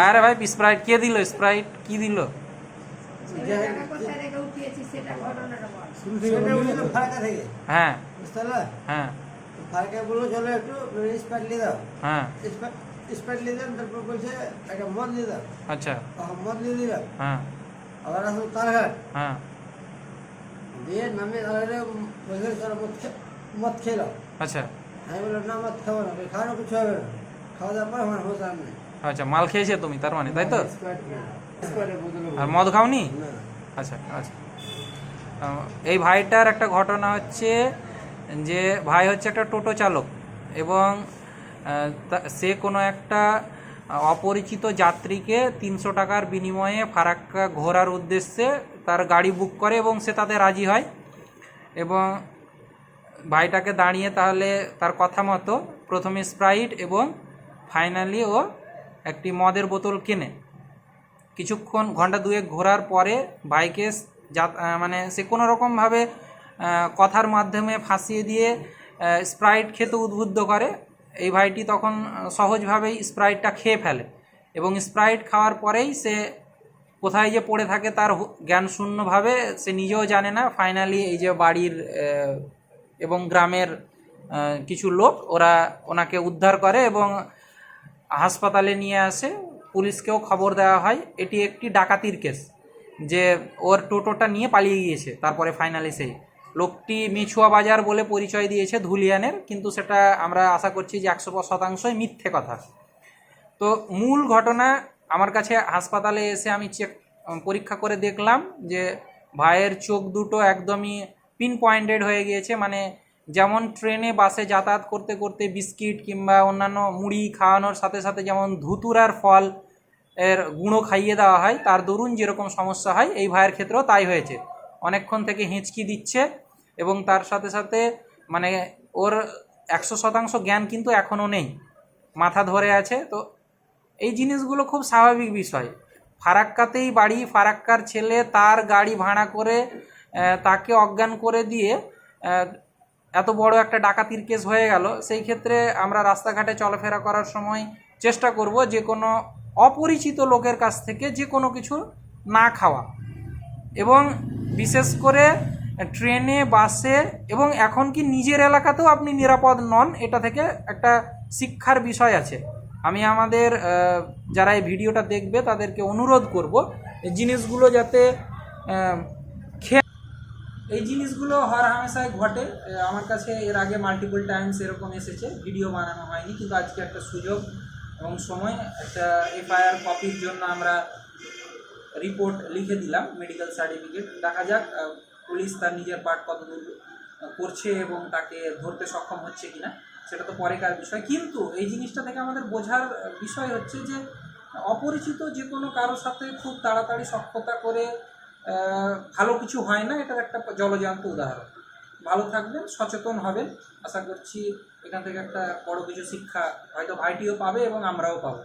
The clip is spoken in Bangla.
আরে ভাই স্প্রাইট কে দিল? স্প্রাইট কি দিল? ফারাকা হ্যাঁ। হ্যাঁ। তো বলল একটু স্প্রাইট নিয়ে দাও হ্যাঁ। তারপর বলছে একটা মদ নিয়ে দাও আচ্ছা। মদ নিয়ে দিলাম হ্যাঁ। আবার আসলো হ্যাঁ। দিয়ে নামে তারঘাটে বলছে মদ খেলো আচ্ছা। আমি বললাম, না, মদ খাব না। খাওয়ানো কিছু হবে না। আচ্ছা মাল খেয়েছে তুমি তার মানে তাই তো? আর মদ খাওনি? আচ্ছা আচ্ছা। এই ভাইটার একটা ঘটনা হচ্ছে যে ভাই হচ্ছে একটা টোটো চালক এবং সে কোনো একটা অপরিচিত যাত্রীকে তিনশো টাকার বিনিময়ে ফারাক্কা ঘোরার উদ্দেশ্যে তার গাড়ি বুক করে এবং সে তাতে রাজি হয়। এবং ভাইটাকে দাঁড়িয়ে তাহলে তার কথা মতো প্রথমে স্প্রাইট এবং ফাইনালি ও একটি মদের বোতল কেনে। কিছুক্ষণ ঘণ্টা দুয়েক ঘোরার পরে বাইকে যা- মানে সে কোনো রকমভাবে কথার মাধ্যমে ফাঁসিয়ে দিয়ে স্প্রাইট খেতে উদ্বুদ্ধ করে। এই ভাইটি তখন সহজভাবেই স্প্রাইটটা খেয়ে ফেলে এবং স্প্রাইট খাওয়ার পরেই সে কোথায় যে পড়ে থাকে তার হু- জ্ঞান শূন্যভাবে সে নিজেও জানে না। ফাইনালি এই যে বাড়ির এবং গ্রামের কিছু লোক ওরা ওনাকে উদ্ধার করে এবং হাসপাতালে নিয়ে আসে, পুলিশকেও খবর দেওয়া হয়। এটি একটি ডাকাতির কেস, যে ওর টোটোটা নিয়ে পালিয়ে গিয়েছে, তারপরে ফাইনালি সেই। লোকটি মিছুয়া বাজার বলে পরিচয় দিয়েছে ধুলিয়ানের, কিন্তু সেটা আমরা আশা করছি যে একশো শতাংশই মিথ্যে কথা। তো মূল ঘটনা, আমার কাছে হাসপাতালে এসে আমি চেক পরীক্ষা করে দেখলাম যে ভাইয়ের চোখ দুটো একদমই পিন পয়েন্টেড হয়ে গিয়েছে মানে যেমন ট্রেনে, বাসে যাতায়াত করতে করতে বিস্কিট কিংবা অন্যান্য মুড়ি খাওয়ানোর সাথে সাথে যেমন ধুতুরার ফল এর গুঁড়ো খাইয়ে দেওয়া হয়, তার দরুন যেরকম সমস্যা হয়, এই ভাইয়ের ক্ষেত্রেও তাই হয়েছে। অনেকক্ষণ থেকে হেঁচকি দিচ্ছে এবং তার সাথে সাথে মানে ওর একশো শতাংশ জ্ঞান কিন্তু এখনও নেই, মাথা ধরে আছে। তো এই জিনিসগুলো খুব স্বাভাবিক বিষয়। ফারাক্কাতেই বাড়ি, ফারাক্কার ছেলে তার গাড়ি ভাড়া করে তাকে অজ্ঞান করে দিয়ে এত বড় একটা ডাকাতির কেস হয়ে গেল। সেই ক্ষেত্রে আমরা রাস্তাঘাটে চলাফেরা করার সময় চেষ্টা করব যে কোনো অপরিচিত লোকের কাছ থেকে যে কোনো কিছু না খাওয়া। এবং বিশেষ করে ট্রেনে, বাসে এবং এখন কি নিজের এলাকাতেও আপনি নিরাপদ নন, এটা থেকে একটা শিক্ষার বিষয় আছে। আমি আমাদের যারা এই ভিডিওটা দেখবে তাদেরকে অনুরোধ করব জিনিসগুলো যাতে এই জিনিসগুলো হর হামেশায় ঘটে। আমার কাছে এর আগে মাল্টিপল টাইমস এরকম এসেছে। ভিডিও বানানো হয়নি, কিন্তু আজকে একটা সুযোগ এবং সময়, একটা এফআইআর কপির জন্য আমরা রিপোর্ট লিখে দিলাম মেডিকেল সার্টিফিকেট দেখা যাক পুলিশ তার নিজের পার্ট কতদূর করছে এবং তাকে ধরতে সক্ষম হচ্ছে কিনা, সেটা তো পরেকার বিষয়। কিন্তু এই জিনিসটা থেকে আমাদের বোঝার বিষয় হচ্ছে যে, অপরিচিত যে কোনো কারোর সাথে খুব তাড়াতাড়ি সক্ষতা করে ভালো কিছু হয় না এটার একটা জলজান্ত উদাহরণ। ভালো থাকবেন, সচেতন হবেন। আশা করছি এখান থেকে একটা বড় কিছু শিক্ষা হয়তো ভাইটিও পাবে এবং আমরাও পাবো।